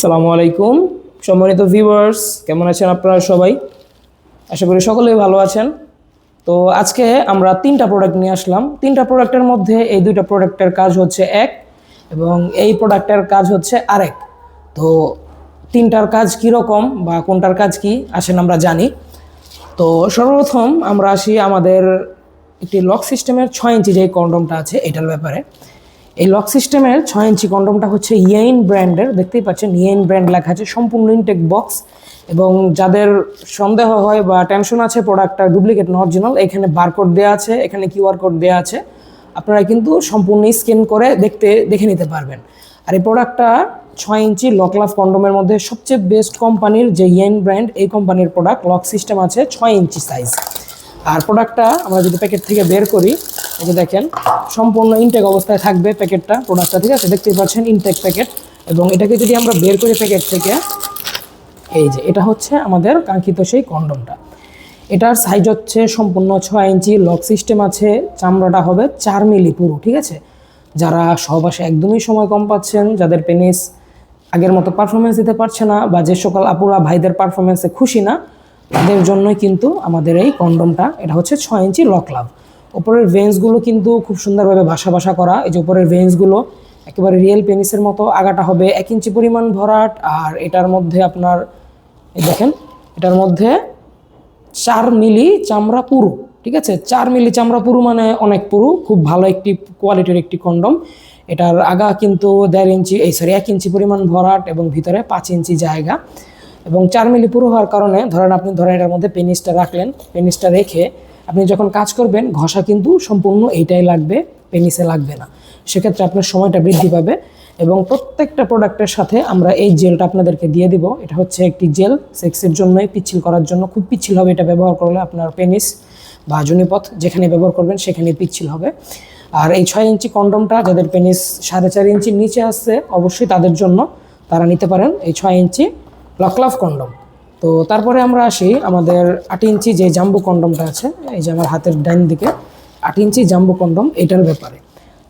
সালামু আলাইকুম। সম্মানিত ভিউয়ার্স কেমন আছেন আপনারা সবাই? আশা করি সকলেই ভালো আছেন। তো আজকে আমরা তিনটা প্রোডাক্ট নিয়ে আসলাম। তিনটা প্রোডাক্টের মধ্যে এই দুইটা প্রোডাক্টের কাজ হচ্ছে এক এবং এই প্রোডাক্টের কাজ হচ্ছে আরেক। তো তিনটার কাজ কীরকম বা কোনটার কাজ কি আসেন আমরা জানি। তো সর্বপ্রথম আমরা আসি আমাদের একটি লক সিস্টেমের ছয় ইঞ্চি যে কন্ডমটা আছে, এটার ব্যাপারে। এই লক সিস্টেমের ছয় ইঞ্চি কন্ডমটা হচ্ছে ইয়েইন ব্র্যান্ডের দেখতেই পাচ্ছেন ইয়েইন ব্র্যান্ড লেখা আছে, সম্পূর্ণ ইনটেক বক্স এবং যাদের সন্দেহ হয় বা টেনশন আছে প্রোডাক্টটা ডুপ্লিকেট না অরিজিনাল এখানে বারকোড দেওয়া আছে, এখানে কিউআর কোড দেওয়া আছে। আপনারা কিন্তু সম্পূর্ণ স্ক্যান করে দেখতে, দেখে নিতে পারবেন। আর এই প্রোডাক্টটা ছয় ইঞ্চি লক লাভ কন্ডোমের মধ্যে সবচেয়ে বেস্ট কোম্পানির যে ইয়েন ব্র্যান্ড এই কোম্পানির প্রোডাক্ট লক সিস্টেম আছে ছয় ইঞ্চি সাইজ আর প্রোডাক্টটা আমরা যদি প্যাকেট থেকে বের করি এই যে দেখেন, সম্পূর্ণ ইনটেক অবস্থায় থাকবে প্যাকেটটা প্রোডাক্টটা ঠিক আছে? দেখতেই পাচ্ছেন ইনটেক প্যাকেট এবং এটাকে যদি আমরা বের করি প্যাকেট থেকে, এই যে, এটা হচ্ছে আমাদের কাঙ্ক্ষিত সেই কন্ডমটা এটার সাইজ হচ্ছে সম্পূর্ণ ছয় ইঞ্চি লক সিস্টেম আছে, চামড়াটা হবে চার মিলি পুরো, ঠিক আছে? যারা সহবাসে একদমই সময় কম পাচ্ছেন, যাদের পেনিস আগের মতো পারফরমেন্স দিতে পারছে না বা যে সকল আপুরা ভাইদের পারফরমেন্সে খুশি না, তাদের জন্যই কিন্তু আমাদের এই কন্ডমটা এটা হচ্ছে ছয় ইঞ্চি লক লাভ উপরের ভেন্সগুলো কিন্তু খুব সুন্দরভাবে ভাসা ভাসা করা। এই যে উপরের ভেন্সগুলো একেবারে রিয়েল পেনিসের মতো আগাটা হবে। এক ইঞ্চি পরিমাণ ভরাট, আর এটার মধ্যে আপনার দেখেন, এটার মধ্যে চার মিলি চামড়া পুরু, ঠিক আছে? চার মিলি চামড়া পুরু মানে অনেক পুরু, খুব ভালো একটি কোয়ালিটির একটি কন্ডম এটার আগা কিন্তু দেড় ইঞ্চি, এই সরি এক ইঞ্চি পরিমাণ ভরাট এবং ভিতরে পাঁচ ইঞ্চি জায়গা। এবং চার মিলি পুরু হওয়ার কারণে, ধরেন আপনি ধরেন এটার মধ্যে পেনিসটা রাখলেন পেনিসটা রেখে আপনি যখন কাজ করবেন, ঘষা কিন্তু সম্পূর্ণ এইটাই লাগবে, পেনিসে লাগবে না। সেক্ষেত্রে আপনার সময়টা বৃদ্ধি পাবে এবং প্রত্যেকটা প্রোডাক্টের সাথে আমরা এই জেলটা আপনাদেরকে দিয়ে দিব। এটা হচ্ছে একটি জেল, সেক্সের জন্যই পিচ্ছিল করার জন্য খুব পিচ্ছিল হবে। এটা ব্যবহার করলে আপনার পেনিস বা জনিপথ যেখানে ব্যবহার করবেন সেখানে পিচ্ছিল হবে। আর এই ছয় ইঞ্চি কন্ডমটা যাদের পেনিস সাড়ে চার ইঞ্চির নিচে আসছে অবশ্যই তাদের জন্য তারা নিতে পারেন। এই ছয় ইঞ্চি লকলাভ কন্ডম। তো তারপরে আমরা আসি আমাদের আট ইঞ্চি যে জাম্বু কন্ডমটা আছে, এই যে আমার হাতের ডাইন দিকে, আট ইঞ্চি জাম্বু কন্ডম, এটার ব্যাপারে।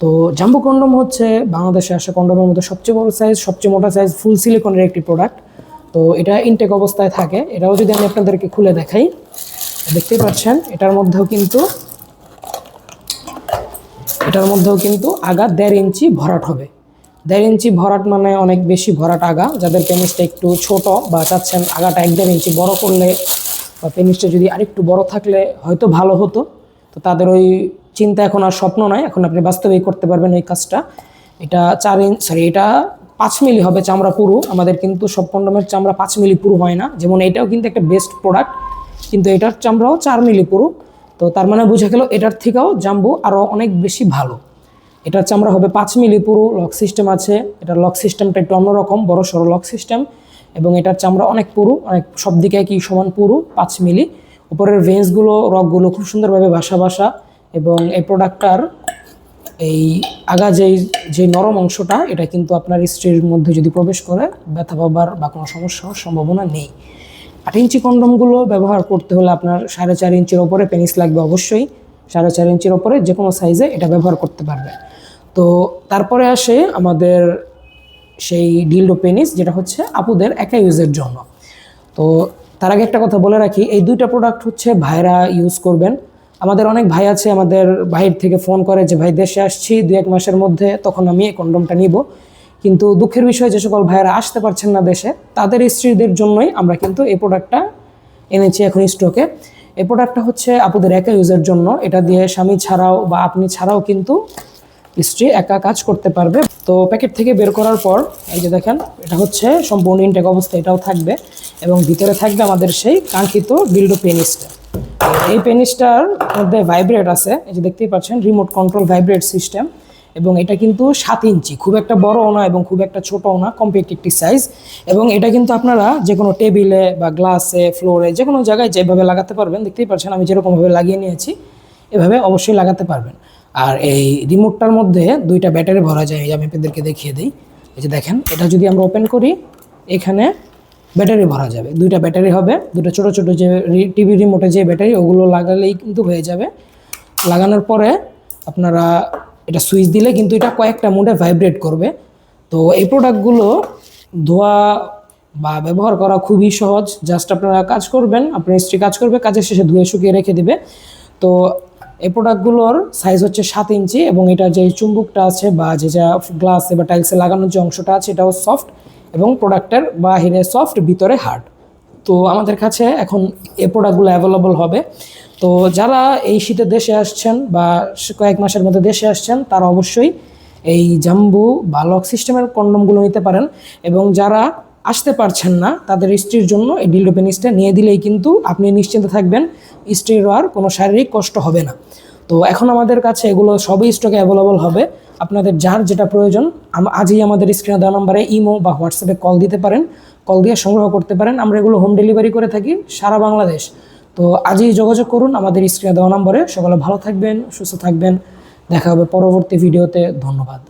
তো জাম্বু কন্ডম হচ্ছে বাংলাদেশে আসা কন্ডমের মধ্যে সবচেয়ে বড় সাইজ সবচেয়ে মোটা সাইজ ফুল সিলিকনের একটি প্রোডাক্ট তো এটা ইনটেক অবস্থায় থাকে। এটাও যদি আমি আপনাদেরকে খুলে দেখাই, দেখতেই পাচ্ছেন, এটার মধ্যেও কিন্তু, এটার মধ্যেও কিন্তু আগা দেড় ইঞ্চি ভরাট হবে। দেড় ইঞ্চি ভরাট মানে অনেক বেশি ভরাট আগা। যাদের পেনিসটা একটু ছোট বা চাচ্ছেন আগাটা এক দেড় ইঞ্চি বড় করলে বা পেনিসটা যদি আরেকটু বড় থাকলে হয়তো ভালো হতো। তো তাদের ওই চিন্তা এখন আর স্বপ্ন নয় এখন আপনি বাস্তবেই করতে পারবেন ওই কাজটা। এটা চার ইঞ্চ সরি এটা পাঁচ মিলি হবে চামড়া পুরু। আমাদের কিন্তু সব কন্ডমের চামড়া পাঁচ মিলি পুরু হয় না। যেমন এটাও কিন্তু একটা বেস্ট প্রোডাক্ট কিন্তু এটার চামড়াও চার মিলি পুরু। তো তার মানে বুঝে গেল এটার থেকেও জাম্বু আরও অনেক বেশি ভালো। এটার চামড়া হবে পাঁচ মিলি, পুরু লক সিস্টেম আছে। এটার লক সিস্টেমটা একটু অন্যরকম, বড় সড়ো লক সিস্টেম এবং এটার চামড়া অনেক পুরু, অনেক সব দিকে একই সমান পুরু, পাঁচ মিলি। উপরের ভেন্সগুলো রকগুলো খুব সুন্দরভাবে বাসা বাসা। এবং এই প্রোডাক্টটার এই আগা যেই যে নরম অংশটা, এটা কিন্তু আপনার স্ত্রীর মধ্যে যদি প্রবেশ করে, ব্যথা পাবার বা কোনো সমস্যা হওয়ার সম্ভাবনা নেই। আট ইঞ্চি কন্ডমগুলো ব্যবহার করতে হলে আপনার সাড়ে চার ইঞ্চির ওপরে পেনিস লাগবে অবশ্যই। সাড়ে চার ইঞ্চির ওপরে যে কোনো সাইজে এটা ব্যবহার করতে পারবে তো তারপরে আসে আমাদের সেই ডিলডো পেনিস যেটা হচ্ছে আপুদের একা ইউজের জন্য। তো তার আগে একটা কথা বলে রাখি, এই দুইটা প্রোডাক্ট হচ্ছে ভাইরা ইউজ করবেন। আমাদের অনেক ভাই আছে, আমাদের ভাইয়ের থেকে ফোন করে যে, ভাই, দেশে আসছি দু এক মাসের মধ্যে তখন আমি এই কন্ডমটা নিব। কিন্তু দুঃখের বিষয়, যে সকল ভাইয়েরা আসতে পারছেন না দেশে, তাদের স্ত্রীদের জন্যই আমরা কিন্তু এই প্রোডাক্টটা এনেছি এখন স্টকে এই প্রোডাক্টটা হচ্ছে আপুদের একা ইউজের জন্য। এটা দিয়ে স্বামী ছাড়াও বা আপনি ছাড়াও কিন্তু স্ত্রী একা কাজ করতে পারবে। তো প্যাকেট থেকে বের করার পর, এই যে দেখেন, এটা হচ্ছে সম্পূর্ণ ইনটেক অবস্থা এটাও থাকবে। এবং ভিতরে থাকবে আমাদের সেই কাঙ্ক্ষিত বিল্ডো পেনিসটা এই পেনিসটার মধ্যে ভাইব্রেট আছে। এই যে দেখতেই পাচ্ছেন রিমোট কন্ট্রোল ভাইব্রেট সিস্টেম এবং এটা কিন্তু সাত ইঞ্চি, খুব একটা বড়ও না এবং খুব একটা ছোটও না কম্প্যাক্ট একটি সাইজ এবং এটা কিন্তু আপনারা যে কোনো টেবিলে বা গ্লাসে ফ্লোরে যে কোনো জায়গায় যেভাবে লাগাতে পারবেন, দেখতেই পাচ্ছেন, আমি যেরকমভাবে লাগিয়ে নিয়েছি, এভাবে অবশ্যই লাগাতে পারবেন। আর এই রিমোটটার মধ্যে দুইটা ব্যাটারি ভরা যায় আমি আপনাদেরকে দেখিয়ে দিই। এই যে দেখেন, এটা যদি আমরা ওপেন করি, এখানে ব্যাটারি ভরা যাবে। দুইটা ব্যাটারি হবে, দুটো ছোট ছোট যে টিভি রিমোটে যে ব্যাটারি, ওগুলো লাগালেই কিন্তু হয়ে যাবে। লাগানোর পরে আপনারা এটা সুইচ দিলে কিন্তু এটা কয়েকটা মোডে ভাইব্রেট করবে। তো এই প্রোডাক্টগুলো ধোয়া বা ব্যবহার করা খুবই সহজ। জাস্ট আপনারা কাজ করবেন, আপনার স্ত্রী কাজ করবে, কাজের শেষে ধুয়ে শুকিয়ে রেখে দিবে। তো এই প্রোডাক্টগুলোর সাইজ হচ্ছে সাত ইঞ্চি এবং এটা যে চুম্বুকটা আছে বা যে যা গ্লাসে বা টাইলসে লাগানোর যে অংশটা আছে, এটাও সফট এবং প্রোডাক্টের বাহিরে সফট ভিতরে হার্ড তো আমাদের কাছে এখন এই প্রোডাক্টগুলো অ্যাভেলেবল হবে। তো যারা এই শীতের দেশে আসছেন বা কয়েক মাসের মধ্যে দেশে আসছেন, তারা অবশ্যই এই জাম্বু বা লক সিস্টেমের কন্ডমগুলো নিতে পারেন এবং যারা আসতে পারছেন না তাদের স্ত্রীর জন্য এই ডিল্ডো পেনিসটা নিয়ে দিলেই কিন্তু আপনি নিশ্চিন্ত থাকবেন স্ত্রীর আর কোনো শারীরিক কষ্ট হবে না। তো এখন আমাদের কাছে এগুলো সবই স্টকে অ্যাভেলেবল হবে। আপনাদের যার যেটা প্রয়োজন আজই আমাদের স্ক্রিনে দেওয়া নম্বরে ইমো বা হোয়াটসঅ্যাপে কল দিতে পারেন। কল দিয়ে সংগ্রহ করতে পারেন। আমরা এগুলো হোম ডেলিভারি করে থাকি সারা বাংলাদেশ। তো আজই যোগাযোগ করুন আমাদের স্ক্রিনে দেওয়া নম্বরে সকলে ভালো থাকবেন, সুস্থ থাকবেন। দেখা হবে পরবর্তী ভিডিওতে ধন্যবাদ।